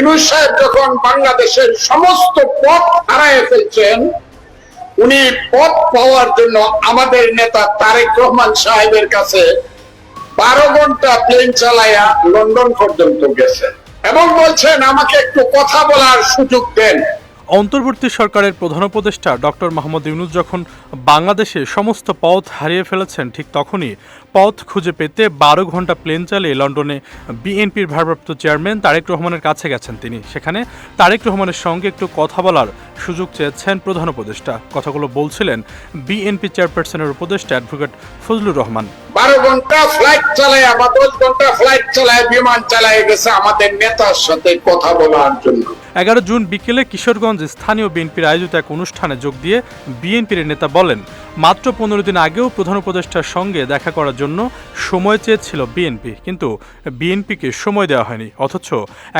ইনুস সাহেব যখন বাংলাদেশের সমস্ত পথ হারায় ফেলছেন, উনি পথ পাওয়ার জন্য আমাদের নেতা তারেক রহমান সাহেবের কাছে বারো ঘণ্টা প্লেন চালায়া লন্ডন পর্যন্ত গেছেন এবং বলছেন, আমাকে একটু কথা বলার সুযোগ দেন। অন্তর্বর্তী সরকারের প্রধান উপদেষ্টা ডক্টর মোহাম্মদ ইউনুস যখন বাংলাদেশে সমস্ত পথ হারিয়ে ফেলেছেন, ঠিক তখনই পথ খুঁজে পেতে বারো ঘণ্টা প্লেন চালিয়ে লন্ডনে বিএনপির ভারপ্রাপ্ত চেয়ারম্যান তারেক রহমানের কাছে গেছেন তিনি। সেখানে তারেক রহমানের সঙ্গে একটু কথা বলার সুযোগ চেয়েছেন প্রধান উপদেষ্টা। কথাগুলো বলছিলেন বিএনপি চেয়ারপারসনের উপদেষ্টা অ্যাডভোকেট ফজলুর রহমান। বারো ঘণ্টা ফ্লাইট চালায় বা দশ ঘণ্টা ফ্লাইট চালায়, বিমান চালায় গেছে আমাদের নেতার সাথে কথা বলার জন্য। এগারো জুন বিকেলে কিশোরগঞ্জ স্থানীয় বিএনপির আয়োজিত এক অনুষ্ঠানে যোগ দিয়ে বিএনপির নেতা বলেন, মাত্র পনেরো দিন আগেও প্রধান উপদেষ্টার সঙ্গে দেখা করার জন্য সময় চেয়েছিল বিএনপি, কিন্তু বিএনপিকে সময় দেওয়া হয়নি। অথচ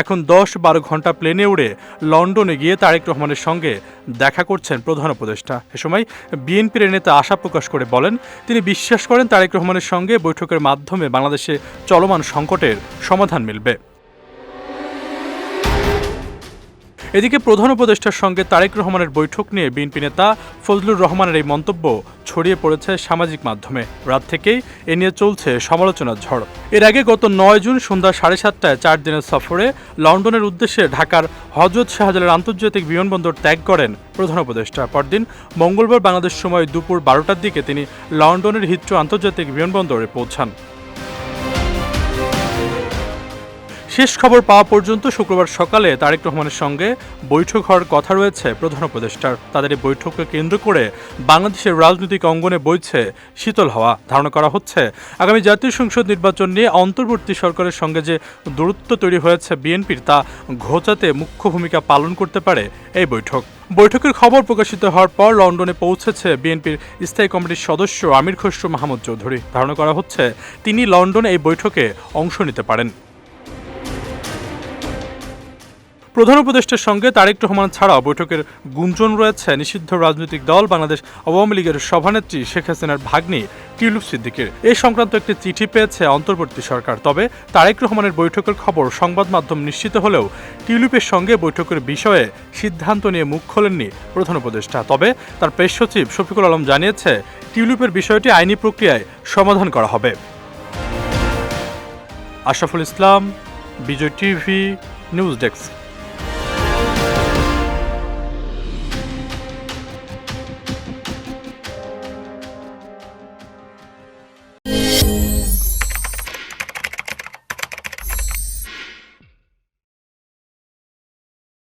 এখন দশ বারো ঘণ্টা প্লেনে উড়ে লন্ডনে গিয়ে তারেক রহমানের সঙ্গে দেখা করছেন প্রধান উপদেষ্টা। এ সময় বিএনপির নেতা আশা প্রকাশ করে বলেন, তিনি বিশ্বাস করেন তারেক রহমানের সঙ্গে বৈঠকের মাধ্যমে বাংলাদেশে চলমান সংকটের সমাধান মিলবে। এদিকে প্রধান উপদেষ্টার সঙ্গে তারেক রহমানের বৈঠক নিয়ে বিএনপি নেতা ফজলুর রহমানের এই মন্তব্য ছড়িয়ে পড়েছে সামাজিক মাধ্যমে। রাত থেকেই এ নিয়ে চলছে সমালোচনার ঝড়। এর আগে গত নয় জুন সন্ধ্যা সাড়ে সাতটায় চার দিনের সফরে লন্ডনের উদ্দেশ্যে ঢাকার হজরত শাহজালাল আন্তর্জাতিক বিমানবন্দর ত্যাগ করেন প্রধান উপদেষ্টা। পরদিন মঙ্গলবার বাংলাদেশ সময় দুপুর বারোটার দিকে তিনি লন্ডনের হিত্র আন্তর্জাতিক বিমানবন্দরে পৌঁছান। শেষ খবর পাওয়া পর্যন্ত শুক্রবার সকালে তারেক রহমানের সঙ্গে বৈঠক হওয়ার কথা রয়েছে প্রধান উপদেষ্টার। তাদের এই বৈঠককে কেন্দ্র করে বাংলাদেশের রাজনৈতিক অঙ্গনে বইছে শীতল হওয়া। ধারণা করা হচ্ছে, আগামী জাতীয় সংসদ নির্বাচন নিয়ে অন্তর্বর্তী সরকারের সঙ্গে যে দূরত্ব তৈরি হয়েছে বিএনপির, তা ঘোচাতে মুখ্য ভূমিকা পালন করতে পারে এই বৈঠক। বৈঠকের খবর প্রকাশিত হওয়ার পর লন্ডনে পৌঁছেছে বিএনপির স্থায়ী কমিটির সদস্য আমির খসরু মাহমুদ চৌধুরী। ধারণা করা হচ্ছে, তিনি লন্ডনে এই বৈঠকে অংশ নিতে পারেন। প্রধান উপদেষ্টার সঙ্গে তারেক রহমান ছাড়াও বৈঠকের গুঞ্জন রয়েছে। নিষিদ্ধ রাজনৈতিক দল বাংলাদেশ আওয়ামী লীগের সভানেত্রী শেখ হাসিনার ভাগ্নি টিউলিপ সিদ্দিকের। এ সংক্রান্ত একটি চিঠি পেয়েছে অন্তর্বর্তী সরকার। তবে তারেক রহমানের বৈঠকের খবর সংবাদ মাধ্যম নিশ্চিত হলেও টিউলিপের সঙ্গে বৈঠকের বিষয়ে সিদ্ধান্ত নিয়ে মুখ খোলেননি প্রধান উপদেষ্টা। তবে তার প্রেস সচিব শফিকুল আলম জানিয়েছে, টিউলিপের বিষয়টি আইনি প্রক্রিয়ায় সমাধান করা হবে। Ashraful Islam, Bijoy TV, news desk.